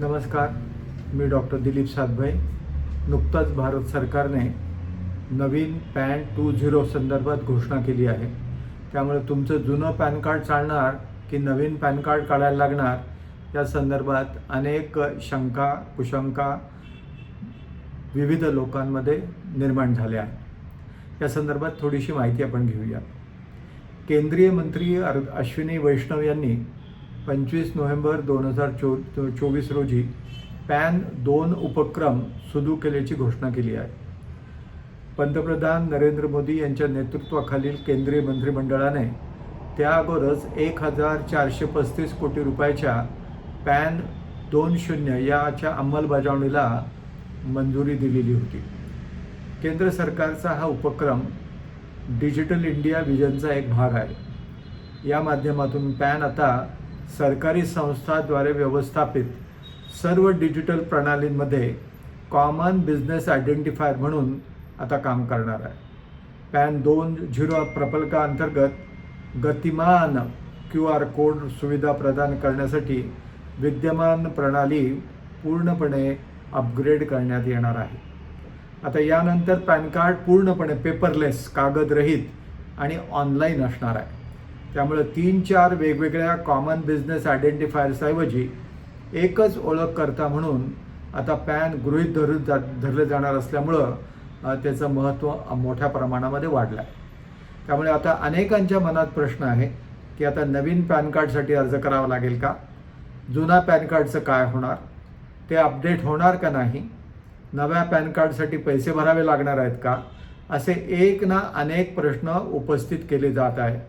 नमस्कार मी डॉक्टर दिलीप सातभाई. नुकताच भारत सरकारने नवीन पॅन टू झिरो संदर्भात घोषणा केली आहे. त्यामुळे तुमचं जुनं पॅन कार्ड चालणार की नवीन पॅन कार्ड काढायला लागणार या संदर्भात अनेक शंका कुशंका विविध लोकांमध्ये निर्माण झाल्या आहेत. या संदर्भात थोडीशी माहिती आपण घेऊया. केंद्रीय मंत्री अर अश्विनी वैष्णव यांनी पंचवीस नोव्हेंबर दोन हजार चो चोवीस रोजी पॅन दोन उपक्रम सुरू केल्याची घोषणा केली आहे. पंतप्रधान नरेंद्र मोदी यांच्या नेतृत्वाखालील केंद्रीय मंत्रिमंडळाने त्याअगोदरच एक हजार चारशे पस्तीस कोटी रुपयाच्या पॅन दोन शून्य याच्या अंमलबजावणीला मंजुरी दिलेली होती. केंद्र सरकारचा हा उपक्रम डिजिटल इंडिया विजनचा एक भाग आहे. या माध्यमातून पॅन आता सरकारी संस्थाद्वारे व्यवस्थापित सर्व डिजिटल प्रणालींमध्ये कॉमन बिझनेस आयडेंटिफायर म्हणून आता काम करणार आहे. पॅन दोन झिरो प्रकल्पाअंतर्गत गतिमान क्यू आर कोड सुविधा प्रदान करण्यासाठी विद्यमान प्रणाली पूर्णपणे अपग्रेड करण्यात येणार आहे. आता यानंतर पॅन कार्ड पूर्णपणे पेपरलेस कागदरहित आणि ऑनलाईन असणार आहे. त्यामुळे तीन चार वेगवेगळ्या कॉमन बिझनेस आयडेंटिफायर्सऐवजी एकच ओळखकर्ता म्हणून आता पॅन गृहीत धरून जा धरलं जाणार असल्यामुळं त्याचं महत्त्व मोठ्या प्रमाणामध्ये वाढलं आहे त्यामुळे आता अनेकांच्या मनात प्रश्न आहे की आता नवीन पॅन कार्डसाठी अर्ज करावा लागेल का? जुना पॅन कार्डचं काय होणार? ते अपडेट होणार का नाही? नव्या पॅन कार्डसाठी पैसे भरावे लागणार आहेत का? असे एक ना अनेक प्रश्न उपस्थित केले जात आहेत.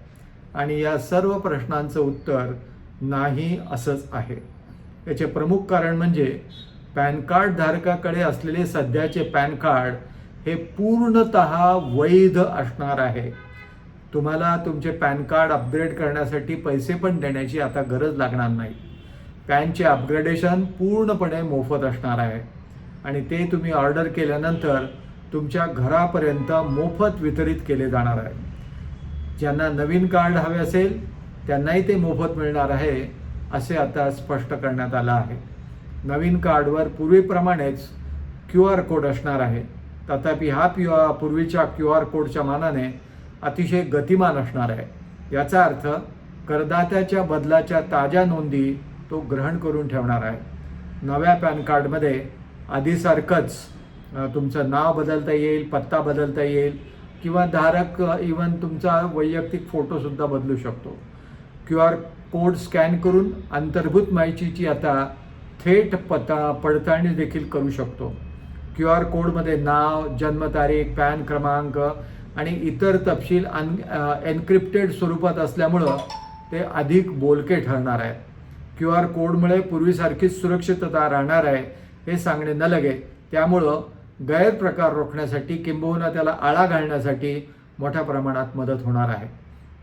आणि या सर्व प्रश्नांचं उत्तर नाही असंच आहे. याचे प्रमुख कारण म्हणजे पॅन कार्ड धारकाकडे असलेले सध्याचे पॅन कार्ड हे पूर्णत वैध असणार आहे. तुम्हाला तुमचे पॅन कार्ड अपग्रेड करण्यासाठी पैसे पण देण्याची आता गरज लागणार नाही. पॅनचे अपग्रेडेशन पूर्णपणे मोफत असणार आहे. आणि ते तुम्ही ऑर्डर केल्यानंतर तुमच्या घरापर्यंत मोफत वितरित केले जाणार आहे. ज्यांना नवीन कार्ड हवे असेल त्यांनाही ते मोफत मिळणार आहे असे आता स्पष्ट करण्यात आलं आहे. नवीन कार्डवर पूर्वीप्रमाणेच क्यू आर कोड असणार आहे. तथापि हा क्यू आर पूर्वीच्या क्यू आर कोडच्या मानाने अतिशय गतिमान असणार आहे. याचा अर्थ करदात्याच्या बदलाच्या ताज्या नोंदी तो ग्रहण करून ठेवणार आहे. नव्या पॅन कार्डमध्ये आधीसारखंच तुमचं नाव बदलता येईल पत्ता बदलता येईल किंवा धारक इवन तुमचा वैयक्तिक फोटोसुद्धा बदलू शकतो. क्यू आर कोड स्कॅन करून अंतर्भूत माहितीची आता थेट पता पडताळणी देखील करू शकतो. क्यू आर कोडमध्ये नाव जन्मतारीख पॅन क्रमांक आणि इतर तपशील अन एन्क्रिप्टेड स्वरूपात असल्यामुळं ते अधिक बोलके ठरणार आहे क्यू आर कोडमुळे पूर्वीसारखीच सुरक्षितता राहणार आहे हे सांगणे न लगे. त्यामुळं गैरप्रकार रोखण्यासाठी किंबहुना त्याला आळा घालण्यासाठी मोठ्या प्रमाणात मदत होणार आहे.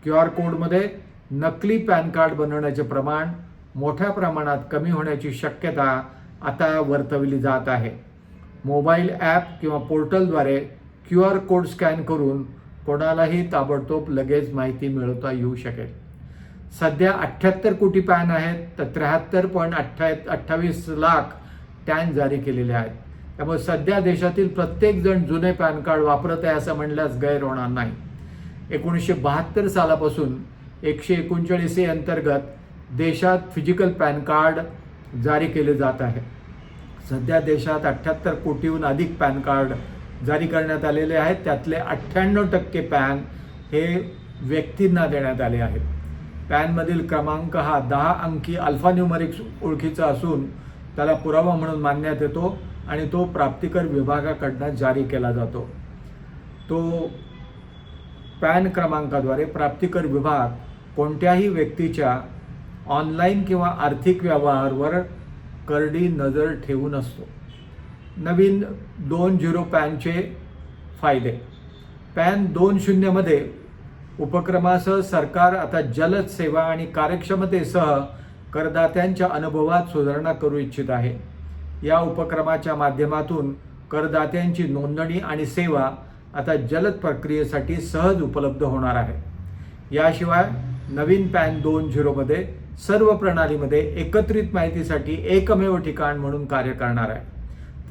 क्यू आर कोडमध्ये नकली पॅन कार्ड बनवण्याचे प्रमाण मोठ्या प्रमाणात कमी होण्याची शक्यता आता वर्तवली जात आहे. मोबाईल ॲप किंवा पोर्टलद्वारे क्यू आर कोड स्कॅन करून कोणालाही ताबडतोब लगेच माहिती मिळवता येऊ शकेल. सध्या अठ्ठ्याहत्तर कोटी पॅन आहेत तर त्र्याहत्तर पॉईंट अठ्ठा अठ्ठावीस लाख टॅन जारी केलेले आहेत. त्यामुळे सध्या देशातील प्रत्येक जण जुने पॅन कार्ड वापरत आहे असं म्हणल्यास गैर होणार नाही. एकोणीसशे बहात्तर सालापासून एकशे एकोणचाळीस ए अंतर्गत देशात फिजिकल पॅन कार्ड जारी केले जात आहे. सध्या देशात अठ्ठ्याहत्तर कोटीहून अधिक पॅन कार्ड जारी करण्यात आलेले आहेत. त्यातले अठ्ठ्याण्णव टक्के पॅन हे व्यक्तींना देण्यात आले आहेत. पॅनमधील क्रमांक हा दहा अंकी अल्फान्युमरिक ओळखीचा असून त्याला पुरावा म्हणून मानण्यात येतो आणि तो प्राप्तिकर विभागाकडनं जारी केला जातो. तो पॅन क्रमांकाद्वारे प्राप्तिकर विभाग कोणत्याही व्यक्तीच्या ऑनलाईन किंवा आर्थिक व्यवहारवर करडी नजर ठेवून असतो नवीन दोन झिरो पॅनचे फायदे. पॅन दोन शून्यमध्ये उपक्रमासह सरकार आता जलद सेवा आणि कार्यक्षमतेसह करदात्यांच्या अनुभवात सुधारणा करू इच्छित आहे. या उपक्रमाच्या माध्यमातून करदात्यांची नोंदणी आणि सेवा आता जलद प्रक्रियेसाठी सहज उपलब्ध होणार आहे. याशिवाय नवीन पॅन दोन झिरोमध्ये सर्व प्रणालीमध्ये एकत्रित माहितीसाठी एकमेव ठिकाण म्हणून कार्य करणार आहे.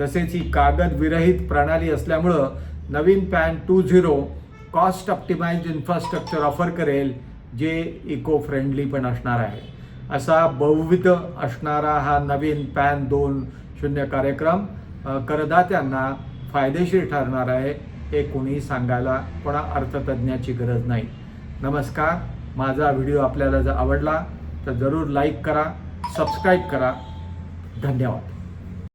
तसेच ही कागद विरहित प्रणाली असल्यामुळं नवीन PAN two zero cost optimise infrastructure offer करेल जे इको फ्रेंडली पण असणार आहे. असा बहुविध असणारा हा नवीन पॅन दोन शून्य कार्यक्रम करदात्यांना फायदेशीर ठरणार आहे हे कोणी सांगायला कोणा अर्थतज्ञाची गरज नाही. नमस्कार माझा व्हिडिओ आपल्याला जर आवडला तर जरूर लाईक करा सबस्क्राईब करा. धन्यवाद.